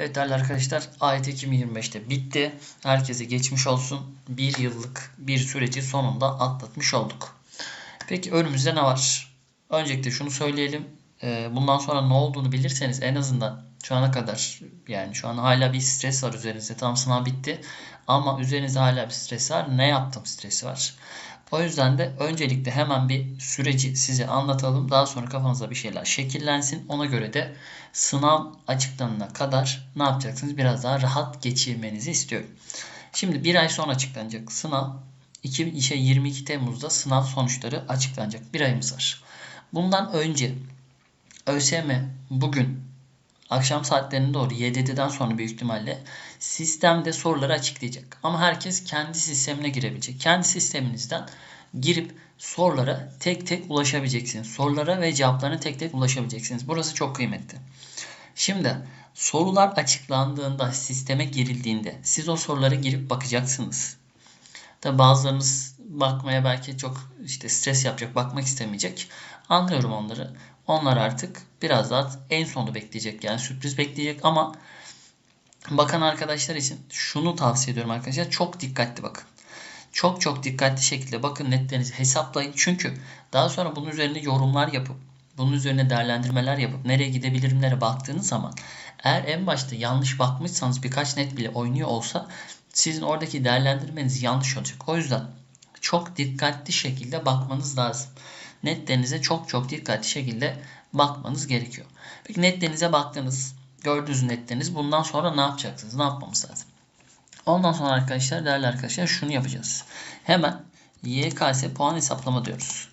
Evet değerli arkadaşlar AYT 2025'te bitti. Herkese geçmiş olsun. Bir yıllık bir süreci sonunda atlatmış olduk. Peki önümüzde ne var? Öncelikle şunu söyleyelim. Ee, bundan sonra ne olduğunu bilirseniz en azından şu ana kadar yani şu an hala bir stres var üzerinizde. Tam sınav bitti. Ama üzerinizde hala bir stres var. Ne yaptım stresi var. O yüzden de öncelikle hemen bir süreci size anlatalım. Daha sonra kafanızda bir şeyler şekillensin. Ona göre de sınav açıklanana kadar ne yapacaksınız? Biraz daha rahat geçirmenizi istiyorum. Şimdi bir ay sonra açıklanacak sınav. 22 Temmuz'da sınav sonuçları açıklanacak. Bir ayımız var. Bundan önce ÖSYM bugün akşam saatlerine doğru YDD'den sonra büyük ihtimalle sistemde soruları açıklayacak. Ama herkes kendi sistemine girebilecek. Kendi sisteminizden girip sorulara tek tek ulaşabileceksiniz. Sorulara ve cevaplarına tek tek ulaşabileceksiniz. Burası çok kıymetli. Şimdi sorular açıklandığında, sisteme girildiğinde siz o sorulara girip bakacaksınız. Tabi bazılarınız bakmaya belki çok işte stres yapacak, bakmak istemeyecek. Anlıyorum onları. Onlar artık biraz daha en sonunda bekleyecek. Yani sürpriz bekleyecek ama bakan arkadaşlar için şunu tavsiye ediyorum arkadaşlar. Çok dikkatli bakın. Çok çok dikkatli şekilde bakın netlerinizi hesaplayın. Çünkü daha sonra bunun üzerinde yorumlar yapıp bunun üzerine değerlendirmeler yapıp nereye gidebilirimlere baktığınız zaman eğer en başta yanlış bakmışsanız birkaç net bile oynuyor olsa sizin oradaki değerlendirmeniz yanlış olacak. O yüzden çok dikkatli şekilde bakmanız lazım. Netlerinize çok çok dikkatli şekilde bakmanız gerekiyor. Peki netlerinize baktınız. Gördüğünüz netleriniz. Bundan sonra ne yapacaksınız? Ne yapmamız lazım? Ondan sonra arkadaşlar değerli arkadaşlar şunu yapacağız. Hemen YKS puan hesaplama diyoruz.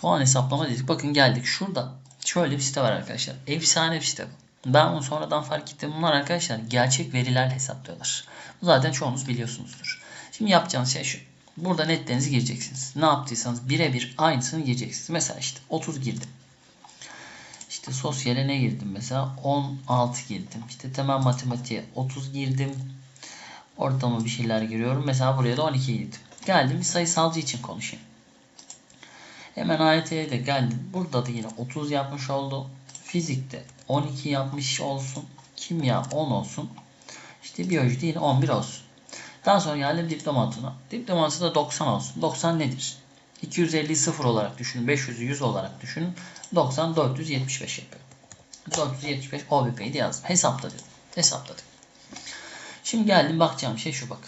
Puan hesaplama dedik. Bakın geldik. Şurada şöyle bir site var arkadaşlar. Efsane bir site Ben bunu sonradan fark ettim. Bunlar arkadaşlar gerçek veriler hesaplıyorlar. Zaten çoğunuz biliyorsunuzdur. Şimdi yapacağınız şey şu. Burada netlerinizi gireceksiniz. Ne yaptıysanız birebir aynısını gireceksiniz. Mesela işte 30 girdim. İşte sosyale ne girdim mesela? 16 girdim. İşte temel matematiğe 30 girdim. Ortama bir şeyler giriyorum. Mesela buraya da 12 girdim. Geldim bir sayısalcı için konuşayım. Hemen AYT'ye de geldim. Burada da yine 30 yapmış oldu. Fizikte 12 yapmış olsun. Kimya 10 olsun. İşte biyolojide yine 11 olsun. Daha sonra geldim diplomatına. Diploması da 90 olsun. 90 nedir? 250 sıfır olarak düşünün. 500'ü 100 olarak düşünün. 90 475 yapıyor. 475 OBP'yi de yazdım. Hesapladım. Hesapladım. Şimdi geldim bakacağım şey şu bak.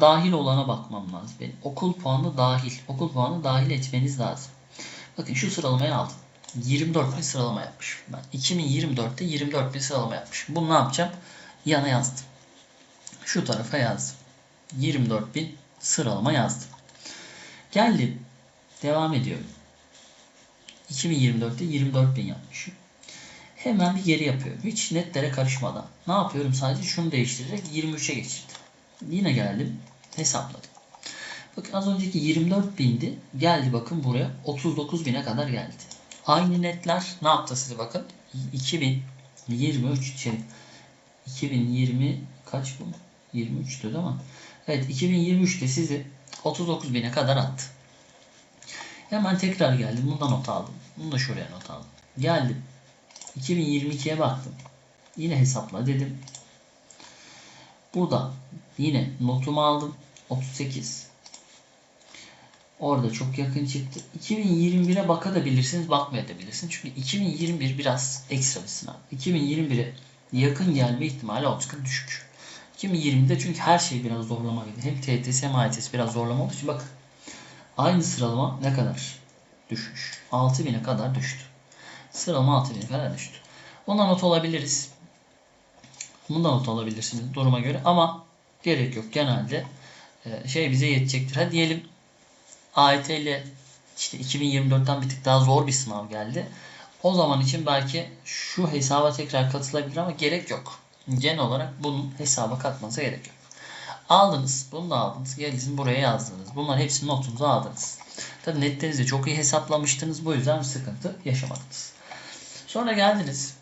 Dahil olana bakmam lazım. Benim okul puanı dahil. Okul puanı dahil etmeniz lazım. Bakın şu sıralamayı aldım. 24 bin sıralama yapmış. Ben 2024'te 24 bin sıralama yapmış. Bunu ne yapacağım? Yana yazdım. Şu tarafa yazdım. 24 bin sıralama yazdım. Geldim. Devam ediyorum. 2024'te 24 bin yapmışım. Hemen bir geri yapıyorum. Hiç netlere karışmadan. Ne yapıyorum? Sadece şunu değiştirerek 23'e geçirdim. Yine geldim. Hesapladım. Bakın az önceki 24 bindi. Geldi bakın buraya 39 bine kadar geldi. Aynı netler ne yaptı size bakın. 2023 şey 2020 kaç bu? 23'tü değil mi? Evet 2023'te sizi 39 bine kadar attı. Hemen tekrar geldim. Bundan not aldım. Bunu da şuraya not aldım. Geldim. 2022'ye baktım. Yine hesapla dedim. Burada yine notumu aldım. 38. Orada çok yakın çıktı. 2021'e bakabilirsiniz, bakmayabilirsiniz. Çünkü 2021 biraz ekstra bir sınav. 2021'e yakın gelme ihtimali oldukça düşük. 2020'de çünkü her şey biraz zorlama gibi. Hem TTS hem AYTS biraz zorlama olduğu için bakın. Aynı sıralama ne kadar düşmüş? 6000'e kadar düştü. Sıralama 6000'e kadar düştü. Bundan not alabiliriz. Bundan not alabilirsiniz duruma göre ama gerek yok. Genelde e, şey bize yetecektir. Hadi diyelim AYT ile işte 2024'ten bir tık daha zor bir sınav geldi. O zaman için belki şu hesaba tekrar katılabilir ama gerek yok. Genel olarak bunun hesaba katmanıza gerek yok. Aldınız. Bunu da aldınız. Geldiniz buraya yazdınız. Bunların hepsini notunuza aldınız. Tabii netlerinizi çok iyi hesaplamıştınız. Bu yüzden sıkıntı yaşamadınız. Sonra geldiniz.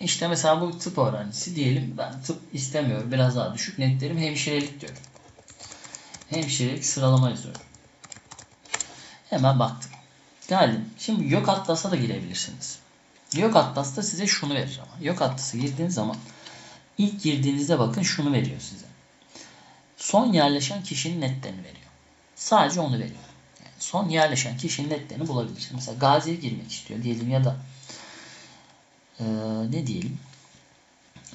İşte mesela bu tıp öğrencisi diyelim ben tıp istemiyorum. Biraz daha düşük netlerim hemşirelik diyorum. Hemşirelik sıralama yazıyorum. Hemen baktım. Geldim. Şimdi yok atlasa da girebilirsiniz. Yok Atlas da size şunu verir ama. Yok Atlas'a girdiğiniz zaman ilk girdiğinizde bakın şunu veriyor size. Son yerleşen kişinin netlerini veriyor. Sadece onu veriyor. Yani son yerleşen kişinin netlerini bulabilirsiniz. Mesela Gazi'ye girmek istiyor diyelim ya da ee, ne diyelim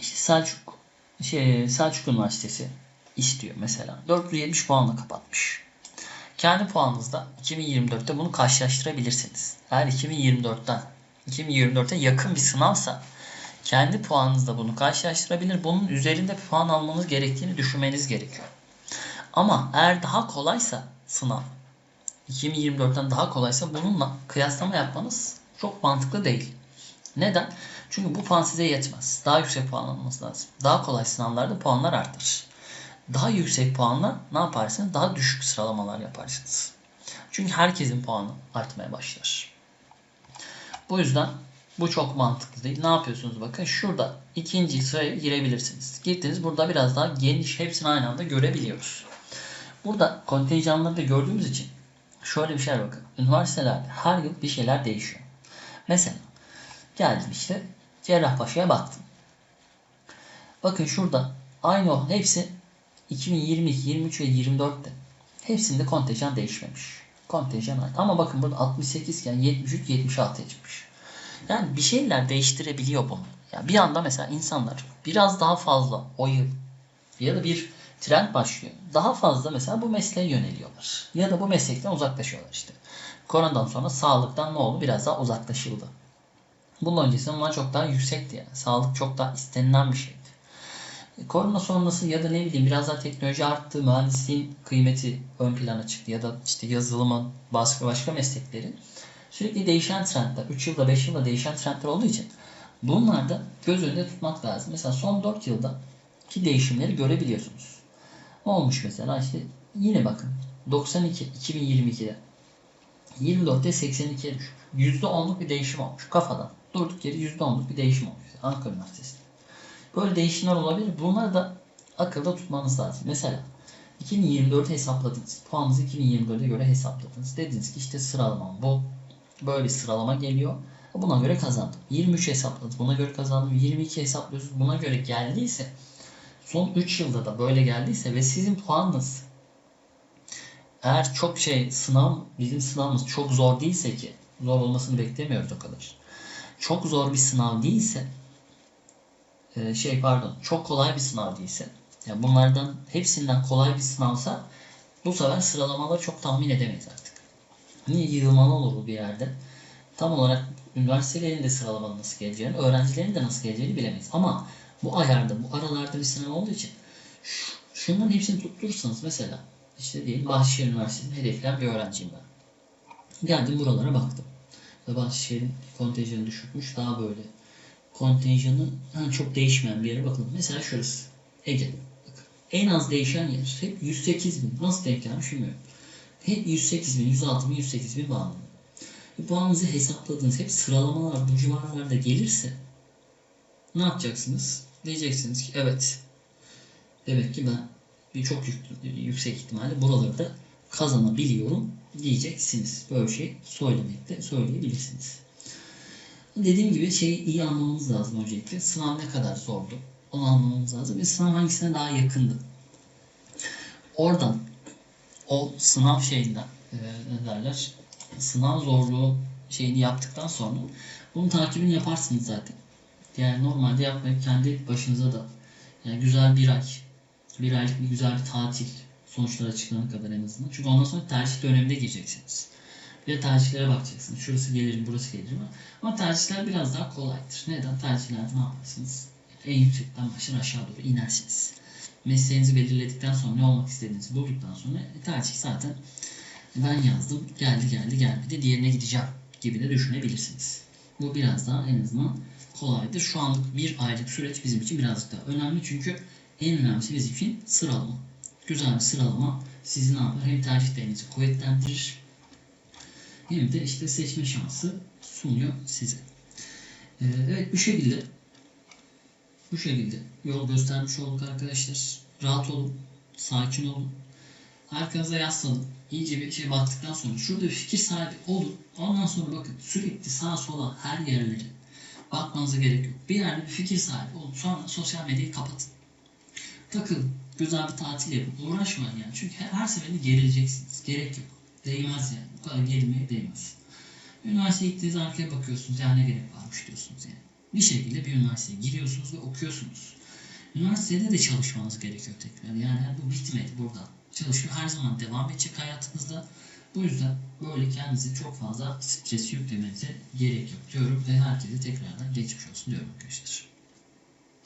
işte Selçuk şey, Selçuk Üniversitesi istiyor mesela. 470 puanla kapatmış. Kendi puanınızda 2024'te bunu karşılaştırabilirsiniz. Eğer 2024'ten 2024'e yakın bir sınavsa kendi puanınızda bunu karşılaştırabilir. Bunun üzerinde puan almanız gerektiğini düşünmeniz gerekiyor. Ama eğer daha kolaysa sınav 2024'ten daha kolaysa bununla kıyaslama yapmanız çok mantıklı değil. Neden? Çünkü bu puan size yetmez. Daha yüksek puan almanız lazım. Daha kolay sınavlarda puanlar artar. Daha yüksek puanla ne yaparsınız? Daha düşük sıralamalar yaparsınız. Çünkü herkesin puanı artmaya başlar. Bu yüzden bu çok mantıklı değil. Ne yapıyorsunuz bakın şurada ikinci sıraya girebilirsiniz. Girdiniz burada biraz daha geniş hepsini aynı anda görebiliyoruz. Burada kontenjanları da gördüğümüz için şöyle bir şey bakın. Üniversitelerde her yıl bir şeyler değişiyor. Mesela geldim işte Cerrahpaşa'ya baktım. Bakın şurada aynı o hepsi 2022, 23 ve 24'te hepsinde kontenjan değişmemiş. Kontenjan aynı. Ama bakın burada 68 iken 73, 76'ya çıkmış. Yani bir şeyler değiştirebiliyor bunu. Yani bir anda mesela insanlar biraz daha fazla o yıl ya da bir trend başlıyor. Daha fazla mesela bu mesleğe yöneliyorlar. Ya da bu meslekten uzaklaşıyorlar işte. Koronadan sonra sağlıktan ne oldu? Biraz daha uzaklaşıldı. Bunun öncesinde onlar çok daha yüksekti yani. Sağlık çok daha istenilen bir şeydi. E, korona sonrası ya da ne bileyim biraz daha teknoloji arttı, mühendisliğin kıymeti ön plana çıktı ya da işte yazılımın başka başka mesleklerin sürekli değişen trendler, 3 yılda 5 yılda değişen trendler olduğu için bunlar da göz önünde tutmak lazım. Mesela son 4 yılda ki değişimleri görebiliyorsunuz. Ne olmuş mesela işte yine bakın 92 2022'de 24'te 82'ye düşmüş. %10'luk bir değişim olmuş kafadan. Durduk yere %10'luk bir değişim olmuş. Ankara Üniversitesi'nde. Böyle değişimler olabilir. Bunları da akılda tutmanız lazım. Mesela 2024'ü hesapladınız. Puanınızı 2024'e göre hesapladınız. Dediniz ki işte sıralamam bu. Böyle sıralama geliyor. Buna göre kazandım. 23 hesapladım. Buna göre kazandım. 22 hesaplıyorsunuz. Buna göre geldiyse son 3 yılda da böyle geldiyse ve sizin puanınız eğer çok şey sınav bizim sınavımız çok zor değilse ki zor olmasını beklemiyoruz o kadar. Çok zor bir sınav değilse e, şey pardon çok kolay bir sınav değilse yani bunlardan hepsinden kolay bir sınavsa bu sefer sıralamaları çok tahmin edemeyiz artık. Niye yığılmalı olur bir yerde? Tam olarak üniversitelerin de sıralamalı nasıl geleceğini, öğrencilerin de nasıl geleceğini bilemeyiz. Ama bu ayarda, bu aralarda bir sınav olduğu için şunların hepsini tutturursanız mesela işte diyelim Bahçeşehir Üniversitesi'ni hedefleyen bir öğrenciyim ben. Geldim buralara baktım. Bahçeşehir'in kontenjanı düşükmüş. Daha böyle kontenjanı yani çok değişmeyen bir yere bakalım. Mesela şurası. Ege. En az değişen yer hep 108 bin. Nasıl denk gelmiş bilmiyorum. Hep 108 bin, 106 bin, 108 bin bağlı. Bu puanınızı hesapladığınız hep sıralamalar bu civarlarda gelirse ne yapacaksınız? Diyeceksiniz ki evet demek ki ben bir çok yüksek ihtimalle buraları da kazanabiliyorum diyeceksiniz. Böyle şey söylemekte söyleyebilirsiniz. Dediğim gibi şeyi iyi anlamamız lazım öncelikle. Sınav ne kadar zordu? Onu anlamamız lazım. Ve sınav hangisine daha yakındı? Oradan o sınav şeyinden e, ne derler? Sınav zorluğu şeyini yaptıktan sonra bunun takibini yaparsınız zaten. Yani normalde yapmayıp kendi başınıza da yani güzel bir ay, bir aylık bir güzel bir tatil sonuçlar açıklanana kadar en azından. Çünkü ondan sonra tercih döneminde gireceksiniz. Bir de tercihlere bakacaksınız. Şurası gelirim, burası gelirim. Ama tercihler biraz daha kolaydır. Neden? Tercihlerde ne yaparsınız? En yüksekten başlar aşağı doğru inersiniz. Mesleğinizi belirledikten sonra ne olmak istediğinizi bulduktan sonra e, tercih zaten ben yazdım, geldi geldi gelmedi, diğerine gideceğim gibi de düşünebilirsiniz. Bu biraz daha en azından kolaydır. Şu anlık bir aylık süreç bizim için birazcık daha önemli çünkü en önemlisi bizim için sıralama. Güzel bir sıralama sizi ne yapar? Hem tercihlerinizi kuvvetlendirir hem de işte seçme şansı sunuyor size. Ee, evet bu şekilde bu şekilde yol göstermiş olduk arkadaşlar. Rahat olun, sakin olun. Arkanıza yaslanın. İyice bir şey baktıktan sonra şurada bir fikir sahibi olun. Ondan sonra bakın sürekli sağa sola her yerleri bakmanıza gerek yok. Bir yerde bir fikir sahibi olun. Sonra sosyal medyayı kapatın. Takılın. Güzel bir tatil yapın. Uğraşmayın yani. Çünkü her, her seferinde gerileceksiniz. Gerek yok. Değmez yani. Bu kadar gerilmeye değmez. Üniversiteye gittiğiniz arkaya bakıyorsunuz. Ya ne gerek varmış diyorsunuz yani. Bir şekilde bir üniversiteye giriyorsunuz ve okuyorsunuz. Üniversitede de çalışmanız gerekiyor tekrar. Yani bu bitmedi burada. Çalışma her zaman devam edecek hayatınızda. Bu yüzden böyle kendinize çok fazla stres yüklemenize gerek yok diyorum ve herkese tekrardan geçmiş olsun diyorum arkadaşlar.